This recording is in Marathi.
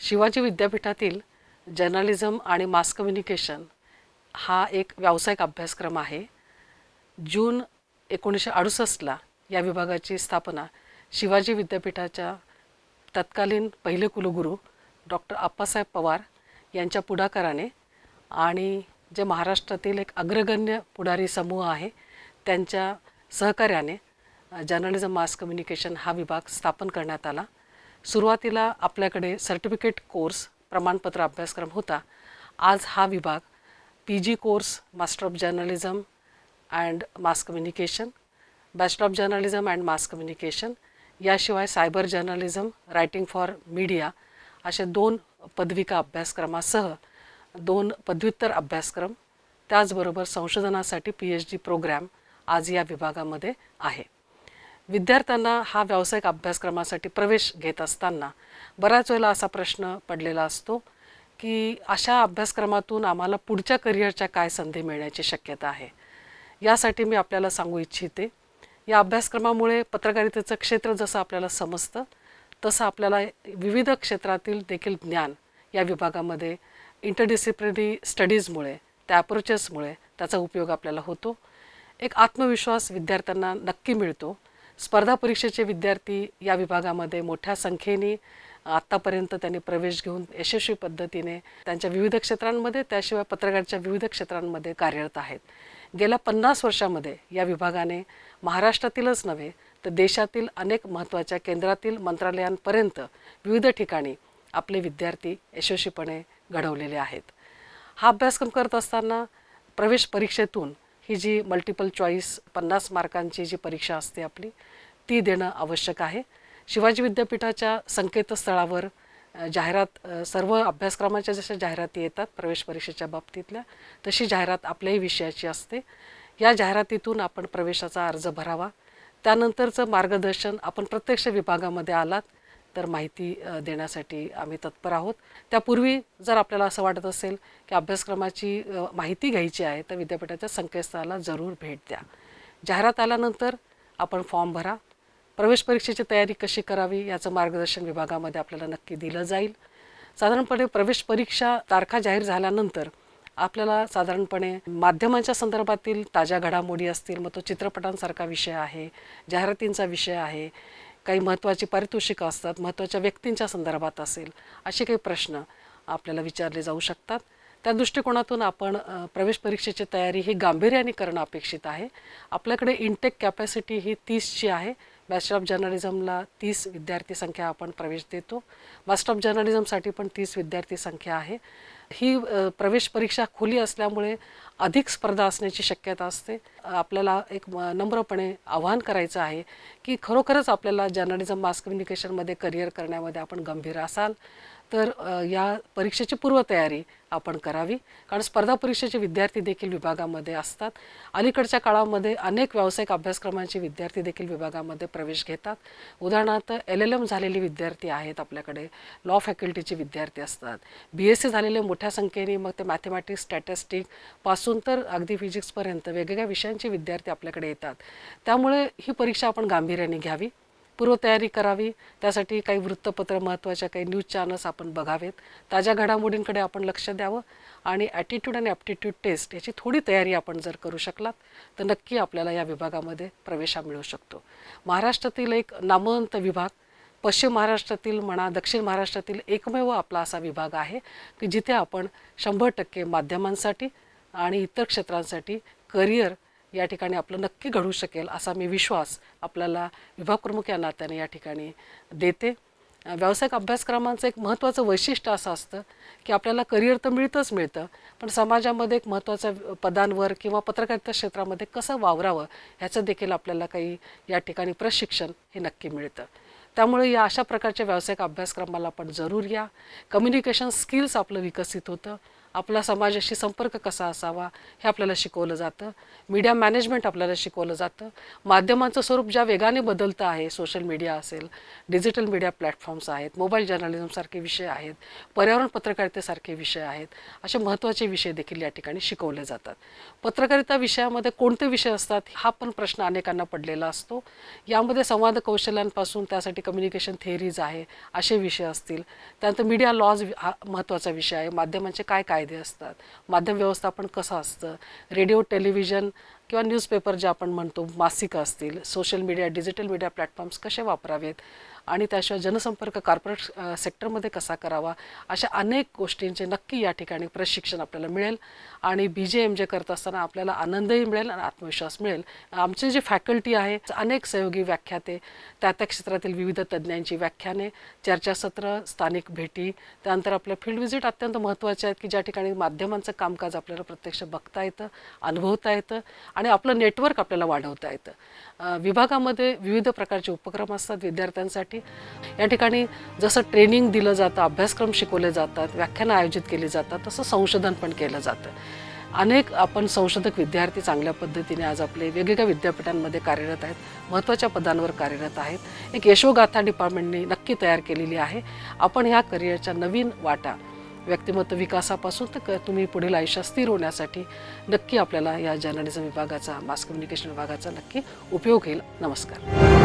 शिवाजी विद्यापीठातील जर्नलिझम आणि मास कम्युनिकेशन हा एक व्यावसायिक अभ्यासक्रम आहे. जून एकोणीसशे अडुसष्टला या विभागाची स्थापना शिवाजी विद्यापीठाच्या तत्कालीन पहिले कुलगुरू डॉक्टर अप्पासाहेब पवार यांच्या पुढाकाराने आणि जे महाराष्ट्रातील एक अग्रगण्य पुढारी समूह आहे त्यांच्या सहकार्याने जर्नलिझम मास कम्युनिकेशन हा विभाग स्थापन करण्यात आला. सुरुवातीला आपल्याकडे सर्टिफिकेट कोर्स प्रमाणपत्र अभ्यासक्रम होता. आज हा विभाग P G course master of journalism and mass communication bachelor of journalism and mass communication याशिवाय cyber journalism writing for media अशा दोन पदविका अभ्यासक्रमासह दोन पदव्युत्तर अभ्यासक्रम त्याचबरोबर संशोधनासाठी पी एच डी प्रोग्रॅम आज या विभागामध्ये आहे. विद्यार्थ्यांना हा व्यावसायिक अभ्यासक्रमासाठी प्रवेश घेत असताना बऱ्याच वेळेला असा प्रश्न पडलेला असतो की अशा अभ्यासक्रमातून आम्हाला पुढच्या करिअरच्या काय संधी मिळण्याची शक्यता आहे? यासाठी मी आपल्याला सांगू इच्छिते या अभ्यासक्रमामुळे पत्रकारितेचं क्षेत्र जसं आपल्याला समजतं तसं आपल्याला विविध क्षेत्रातील देखील ज्ञान या विभागामध्ये इंटरडिसिप्लिनरी स्टडीजमुळे त्या अप्रोचेसमुळे त्याचा उपयोग आपल्याला होतो. एक आत्मविश्वास विद्यार्थ्यांना नक्की मिळतो. स्पर्धा परीक्षेचे विद्यार्थी या विभागामध्ये मोठ्या संख्येने आत्तापर्यंत त्यांनी प्रवेश घेऊन यशस्वी पद्धतीने त्यांच्या विविध क्षेत्रांमध्ये त्याशिवाय पत्रकारच्या विविध क्षेत्रांमध्ये कार्यरत आहेत. गेल्या पन्नास वर्षामध्ये या विभागाने महाराष्ट्रातीलच नव्हे तर देशातील अनेक महत्त्वाच्या केंद्रातील मंत्रालयांपर्यंत विविध ठिकाणी आपले विद्यार्थी यशस्वीपणे घडवलेले आहेत. हा अभ्यासक्रम करत असताना प्रवेश परीक्षेतून ही जी मल्टिपल चॉईस पन्नास मार्कांची जी परीक्षा असते आपली ती देणं आवश्यक आहे. शिवाजी विद्यापीठाच्या संकेतस्थळावर जाहिरात सर्व अभ्यासक्रमाच्या जशा जाहिराती येतात प्रवेश परीक्षेच्या बाबतीतल्या तशी जाहिरात आपल्याही विषयाची असते. या जाहिरातीतून आपण प्रवेशाचा अर्ज भरावा. त्यानंतरचं मार्गदर्शन आपण प्रत्यक्ष विभागामध्ये आलात तर माहिती देण्यासाठी आम्ही तत्पर आहोत. त्यापूर्वी जर आपल्याला असं वाटत असेल की अभ्यासक्रमाची माहिती घ्यायची आहे तर विद्यापीठाच्या संकेतस्थळाला जरूर भेट द्या. जाहिरात आल्यानंतर आपण फॉर्म भरा. प्रवेश परीक्षेची तयारी कशी करावी याचं मार्गदर्शन विभागामध्ये आपल्याला नक्की दिलं जाईल. साधारणपणे प्रवेश परीक्षा तारखा जाहीर झाल्यानंतर आपल्याला साधारणपणे माध्यमांच्या संदर्भातील ताज्या घडामोडी असतील मग तो चित्रपटांसारखा विषय आहे जाहिरातींचा विषय आहे काही महत्त्वाची पारितोषिकं असतात महत्त्वाच्या व्यक्तींच्या संदर्भात असेल असे काही प्रश्न आपल्याला विचारले जाऊ शकतात. त्या दृष्टिकोनातून आपण प्रवेश परीक्षेची तयारी ही गांभीर्याने करणं अपेक्षित आहे. आपल्याकडे इंटेक कॅपॅसिटी ही तीसची आहे. बॅचलर ऑफ जर्नलिझमला तीस विद्यार्थी संख्या आपण प्रवेश देतो. मास्टर ऑफ जर्नलिझमसाठी पण तीस विद्यार्थी संख्या आहे. ही प्रवेश परीक्षा खुली असल्यामुळे अधिक स्पर्धा असण्याची शक्यता असते. आपल्याला एक नम्रपणे आवाहन करायचं आहे की खरोखरच आपल्याला जर्नलिझम मास कम्युनिकेशनमध्ये करिअर करण्यामध्ये आपण गंभीर असाल तर या परीक्षेची पूर्वतयारी आपण करावी. कारण स्पर्धा परीक्षेचे विद्यार्थी देखील विभागामध्ये असतात. अलीकडच्या काळामध्ये अनेक व्यावसायिक अभ्यासक्रमांचे विद्यार्थी देखील विभागामध्ये प्रवेश घेतात. उदाहरणार्थ एल एल एम झालेले विद्यार्थी आहेत आपल्याकडे. लॉ फॅकल्टीचे विद्यार्थी असतात. बी एस सी झालेले मोठ्या संख्येने मग ते मॅथेमॅटिक्स स्टॅटिस्टिकपासून तर अगदी फिजिक्सपर्यंत वेगवेगळ्या विषयांचे विद्यार्थी आपल्याकडे येतात. त्यामुळे ही परीक्षा आपण गांभीर्याने घ्यावी पूर्वतयारी करावी. त्यासाठी काही वृत्तपत्र महत्त्वाच्या काही न्यूज चॅनल्स आपण बघावेत. ताज्या घडामोडींकडे आपण लक्ष द्यावं आणि ॲटिट्यूड आणि ॲप्टिट्यूड टेस्ट याची थोडी तयारी आपण जर करू शकलात तर नक्की आपल्याला या विभागामध्ये प्रवेश मिळू शकतो. महाराष्ट्रातील एक नामवंत विभाग पश्चिम महाराष्ट्रातील म्हणा दक्षिण महाराष्ट्रातील एकमेव आपला असा विभाग आहे की जिथे आपण शंभर टक्के माध्यमांसाठी आणि इतर क्षेत्रांसाठी करिअर या ठिकाणी आपलं नक्की घडू शकेल असा मी विश्वास आपल्याला विभाग प्रमुख या नात्याने या ठिकाणी देते. व्यावसायिक अभ्यासक्रमांचं एक महत्त्वाचं वैशिष्ट्य असं असतं की आपल्याला करिअर तर मिळतंच मिळतं पण समाजामध्ये एक महत्त्वाच्या पदांवर किंवा पत्रकारिता क्षेत्रामध्ये कसं वावरावं ह्याचं देखील आपल्याला काही या ठिकाणी प्रशिक्षण हे नक्की मिळतं. त्यामुळे या अशा प्रकारच्या व्यावसायिक अभ्यासक्रमाला आपण जरूर या. कम्युनिकेशन स्किल्स आपलं विकसित होतं. आपला समाजाशी संपर्क कसा असावा हे आपल्याला शिकवलं जातं. मीडिया मॅनेजमेंट आपल्याला शिकवलं जातं. माध्यमांचं स्वरूप ज्या वेगाने बदलतं आहे सोशल मीडिया असेल डिजिटल मीडिया प्लॅटफॉर्म्स आहेत मोबाईल जर्नलिझमसारखे विषय आहेत पर्यावरण पत्रकारितेसारखे विषय आहेत असे महत्त्वाचे विषय देखील या ठिकाणी शिकवले जातात. पत्रकारिता विषयामध्ये कोणते विषय असतात हा पण प्रश्न अनेकांना पडलेला असतो. यामध्ये संवाद कौशल्यांपासून त्यासाठी कम्युनिकेशन थेअरीज आहे असे विषय असतील. त्यानंतर मीडिया लॉज हा महत्त्वाचा विषय आहे. माध्यमांचे काय फायदे असतात. माध्यम व्यवस्थापन कसं असतं? रेडिओ टेलिव्हिजन किंवा न्यूजपेपर जे आपण म्हणतो मासिकं असतील social media digital media platforms कसे वापरावेत? आणि त्याशिवाय जनसंपर्क कॉर्पोरेट सेक्टरमध्ये कसा करावा? अशा अनेक गोष्टींचे नक्की या ठिकाणी प्रशिक्षण आपल्याला मिळेल. आणि बी जे एम जे करत असताना आपल्याला आनंदही मिळेल आणि आत्मविश्वास मिळेल. आमचे जे फॅकल्टी आहे अनेक सहयोगी व्याख्याते त्या त्या क्षेत्रातील विविध तज्ज्ञांची व्याख्याने चर्चासत्र स्थानिक भेटी त्यानंतर आपल्या फील्ड व्हिजिट अत्यंत महत्त्वाचे आहेत की ज्या ठिकाणी माध्यमांचं कामकाज आपल्याला प्रत्यक्ष बघता येतं अनुभवता येतं. आणि आपलं नेटवर्क आपल्याला वाढवता येतं. विभागामध्ये विविध प्रकारचे उपक्रम असतात विद्यार्थ्यांसाठी. या ठिकाणी जसं ट्रेनिंग दिलं जातं अभ्यासक्रम शिकवले जातात व्याख्यानं आयोजित केली जातात तसं संशोधन पण केलं जातं. अनेक आपण संशोधक विद्यार्थी चांगल्या पद्धतीने आज आपले वेगवेगळ्या विद्यापीठांमध्ये कार्यरत आहेत महत्त्वाच्या पदांवर कार्यरत आहेत. एक यशोगाथा डिपार्टमेंटने नक्की तयार केलेली आहे. आपण ह्या करिअरच्या नवीन वाटा व्यक्तिमत्व विकासापासून तर क- तुम्ही पुढील आयुष्यात स्थिर होण्यासाठी नक्की आपल्याला या जर्नलिझम विभागाचा मास कम्युनिकेशन विभागाचा नक्की उपयोग होईल. नमस्कार.